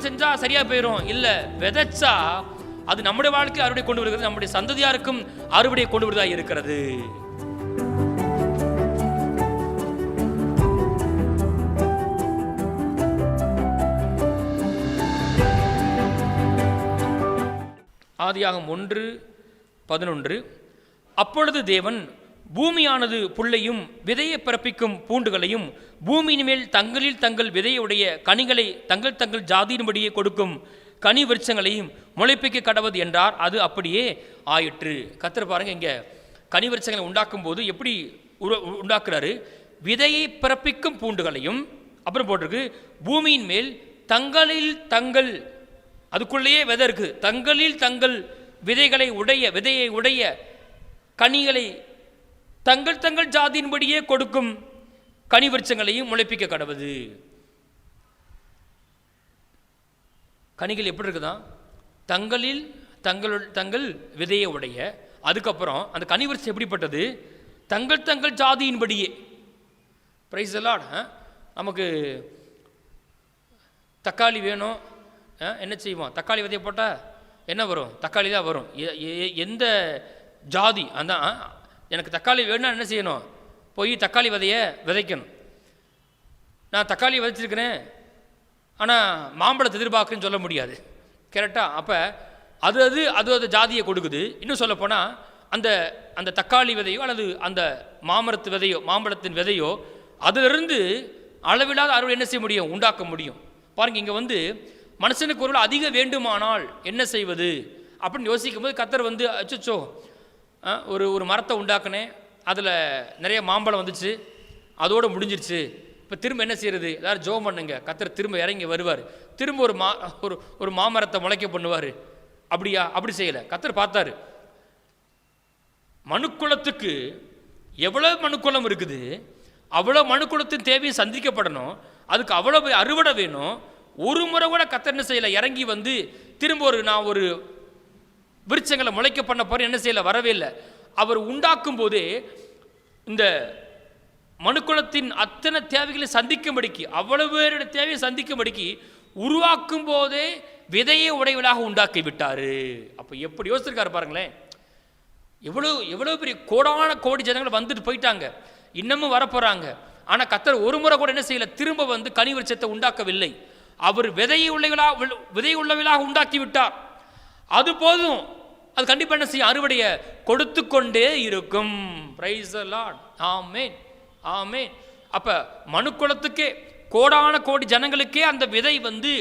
சரியா போயிடும் இல்ல விதைச்சா அது நம்முடைய வாழ்க்கை அறுவடை கொண்டு வருகிறது நம்முடைய சந்ததியாருக்கும் அறுவடை கொண்டு வருவதா இருக்கிறது? ஆதியாகம் ஒன்று பதினொன்று. அப்பொழுது தேவன் பூமியானது புல்லையும் விதையை பிறப்பிக்கும் பூண்டுகளையும் பூமியின் மேல் தங்களில் தங்கள் விதையுடைய கனிகளை தங்கள் தங்கள் ஜாதியின்படியே கொடுக்கும் கனி விருட்சங்களையும் முளைப்பிக்க கடவது என்றார். அது அப்படியே ஆயிற்று. கத்திர பாருங்க இங்கே கனி விருட்சங்களை உண்டாக்கும் போது எப்படி உரு- உண்டாக்குறாரு? விதையை பிறப்பிக்கும் பூண்டுகளையும் அப்புறம் போட்டிருக்கு பூமியின் மேல் தங்களில் தங்கள் அதுக்குள்ளேயே விதை இருக்கு. தங்களில் தங்கள் விதைகளை உடைய விதையை உடைய கனிகளை தங்கள் தங்கள் ஜாதியின்படியே கொடுக்கும் கனி விருட்சங்களையும் முளைப்பிக்க கடவுது. கனிகள் எப்படி இருக்குதான் தங்களில் தங்கள் தங்கள் விதையை உடைய அதுக்கப்புறம் அந்த கனி விருட்சம் எப்படிப்பட்டது? தங்கள் தங்கள் ஜாதியின்படியே. ப்ரைஸ் எல்லாம் நமக்கு தக்காளி வேணும் ஆ, என்ன செய்வோம்? தக்காளி விதையை போட்டால் என்ன வரும்? தக்காளி தான் வரும். எ- எ- எந்த ஜாதி அதான் எனக்கு தக்காளி வேணும்னா என்ன செய்யணும்? போய் தக்காளி விதையை விதைக்கணும். நான் தக்காளி விதைச்சிருக்கிறேன். ஆனால் மாம்பழத்தை எதிர்பார்க்குன்னு சொல்ல முடியாது. கரெக்டாக அப்போ அது அது அது அது ஜாதியை கொடுக்குது. இன்னும் சொல்லப்போனால் அந்த அந்த தக்காளி விதையோ அல்லது அந்த மாமரத்து விதையோ மாம்பழத்தின் விதையோ அதிலிருந்து அளவில்லாத அறுவடை என்ன செய்ய முடியும்? உண்டாக்க முடியும். பாருங்க இங்கே வந்து மனுஷனுக்கு ஒரு அதிக வேண்டுமானால் என்ன செய்வது? அப்படின்னு யோசிக்கும் போது கத்தர் வந்து அச்சோ ஒரு ஒரு மரத்தை உண்டாக்குனேன். அதில் நிறைய மாம்பழம் வந்துச்சு. அதோடு முடிஞ்சிருச்சு. இப்போ திரும்ப என்ன செய்யறது எல்லோரும் ஜோம் பண்ணுங்க. கத்தர் திரும்ப இறங்கி வருவார். திரும்ப ஒரு மா ஒரு ஒரு மாமரத்தை முளைக்க பண்ணுவார். அப்படியா? அப்படி செய்யலை. கத்தர் பார்த்தாரு. மனுக்குளத்துக்கு எவ்வளோ மனுக்குளம் இருக்குது? அவ்வளோ மனுக்குளத்தின் தேவையை சந்திக்கப்படணும். அதுக்கு அவ்வளோ அறுவடை வேணும். ஒரு முறை கூட கத்தர் என்ன செய்யலை? இறங்கி வந்து திரும்ப ஒரு நான் ஒரு விருட்சங்களை முளைக்க பண்ண போகிறேன் என்ன செய்யலை வரவே இல்லை. அவர் உண்டாக்கும் போதே இந்த மனுக்குலத்தின் அத்தனை தேவைகளை சந்திக்கும்படிக்கு அவ்வளவு பேருடைய தேவையை சந்திக்கும்படிக்கு உருவாக்கும் போதே விதையை உடையவளாக உண்டாக்கி விட்டாரு. அப்போ எப்படி யோசிச்சிருக்காரு பாருங்களேன். எவ்வளோ எவ்வளோ பெரிய கோடான கோடி ஜனங்கள் வந்துட்டு போயிட்டாங்க. இன்னமும் வரப்போகிறாங்க ஆனால் கத்தர் ஒரு முறை கூட என்ன செய்யல திரும்ப வந்து கனி விருட்சத்தை உண்டாக்கவில்லை. அவர் விதையை உள்ளவளாக விதை உள்ளவளாக உண்டாக்கி விட்டார். அது போதும். அது கண்டிப்பாக என்ன செய்யும்? அறுவடையை கொடுத்து கொண்டே இருக்கும் பிரைஸ் லார்ட் ஆமேன் ஆமேன் அப்போ மனுக்குலத்துக்கே கோடான கோடி ஜனங்களுக்கே அந்த விதை வந்து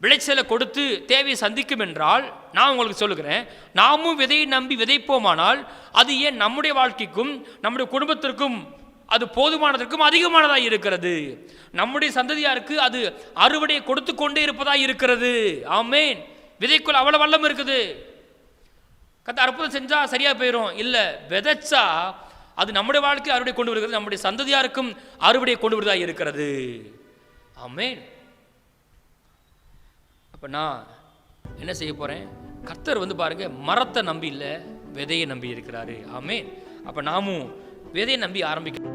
விளைச்சலை கொடுத்து தேவையை சந்திக்கும் என்றால் நான் உங்களுக்கு சொல்லுகிறேன் நாமும் விதையை நம்பி விதைப்போமானால் அது ஏன் நம்முடைய வாழ்க்கைக்கும் நம்முடைய குடும்பத்திற்கும் அது போதுமானதற்கும் அதிகமானதாக இருக்கிறது? நம்முடைய சந்ததியாருக்கு அது அறுவடையை கொடுத்து கொண்டே இருப்பதாக இருக்கிறது? ஆமேன் விதைக்குள் அவ்வளோ வல்லம் இருக்குது. கத்த அற்புதம் செஞ்சால் சரியாக போயிடும் இல்லை விதைச்சா அது நம்முடைய வாழ்க்கை அறுவடை கொண்டு வருகிறது நம்முடைய சந்ததியாருக்கும் அறுவடையை கொண்டு வருவதா இருக்கிறது. ஆமே அப்போ நான் என்ன செய்ய போகிறேன் கர்த்தர் வந்து பாருங்கள் மரத்தை நம்பி இல்லை விதையை நம்பி இருக்கிறாரு. ஆமே அப்போ நாமும் விதையை நம்பி ஆரம்பிக்கணும்